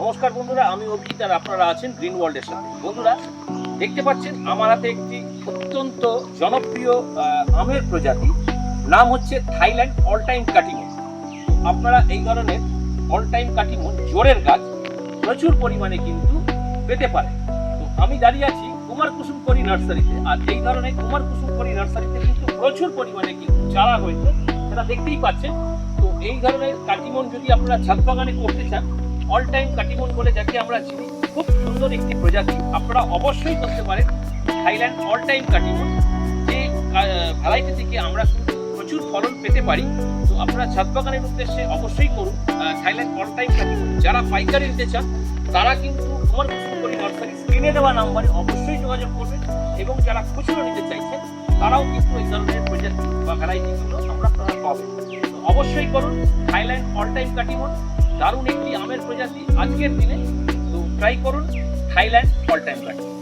নমস্কার বন্ধুরা, আমি অভিজিৎ আর আপনারা আছেন গ্রিন ওয়ার্ল্ডের সাথে। বন্ধুরা, দেখতে পাচ্ছেন আমার হাতে একটি অত্যন্ত জনপ্রিয় আমের প্রজাতি। নাম হচ্ছে থাইল্যান্ড অল টাইম কাটিমন আপনারা এই ধরনের অল টাইম কাটিমন জোরের গাছ প্রচুর পরিমাণে কিন্তু পেতে পারেন। তো আমি দাঁড়িয়ে আছি কুমার কুসুমকরি নার্সারিতে, আর এই ধরনের কুমার কুসুমকরি নার্সারিতে কিন্তু প্রচুর পরিমাণে কিন্তু চারা হয়েছে সেটা দেখতেই পাচ্ছেন। তো এই ধরনের কাটিমন যদি আপনারা ছাদ বাগানে করতে চান অল টাইম কাটিমন বলে যাকে আমরা চিনি, খুব সুন্দর একটি প্রজাতি। আপনারা অবশ্যই করতে পারেন থাইল্যান্ড অল টাইম কাটিমন যে ভ্যারাইটি থেকে আমরা প্রচুর ফলন পেতে পারি। তো আপনারা ছাদ বাগানের উদ্দেশ্যে অবশ্যই করুন। থাইল্যান্ড অল টাইম কাটিমন যারা পাইকারি নিতে চান, তারা কিন্তু কুমার কুসুমকরি নার্সারি স্ক্রিনে দেওয়া নাম্বারে অবশ্যই যোগাযোগ করবেন। এবং যারা খুচরো নিতে চাইছেন, তারাও কিন্তু এই ধরনের প্রজাতি বা ভ্যারাইটিগুলো আমরা পাবেন। অবশ্যই করুন। থাইল্যান্ড অল টাইম কাটিমন দারুণ একটি আমের প্রজাতি আজকের দিনে। তো ট্রাই করুন থাইল্যান্ড অল টাইম কাটিমন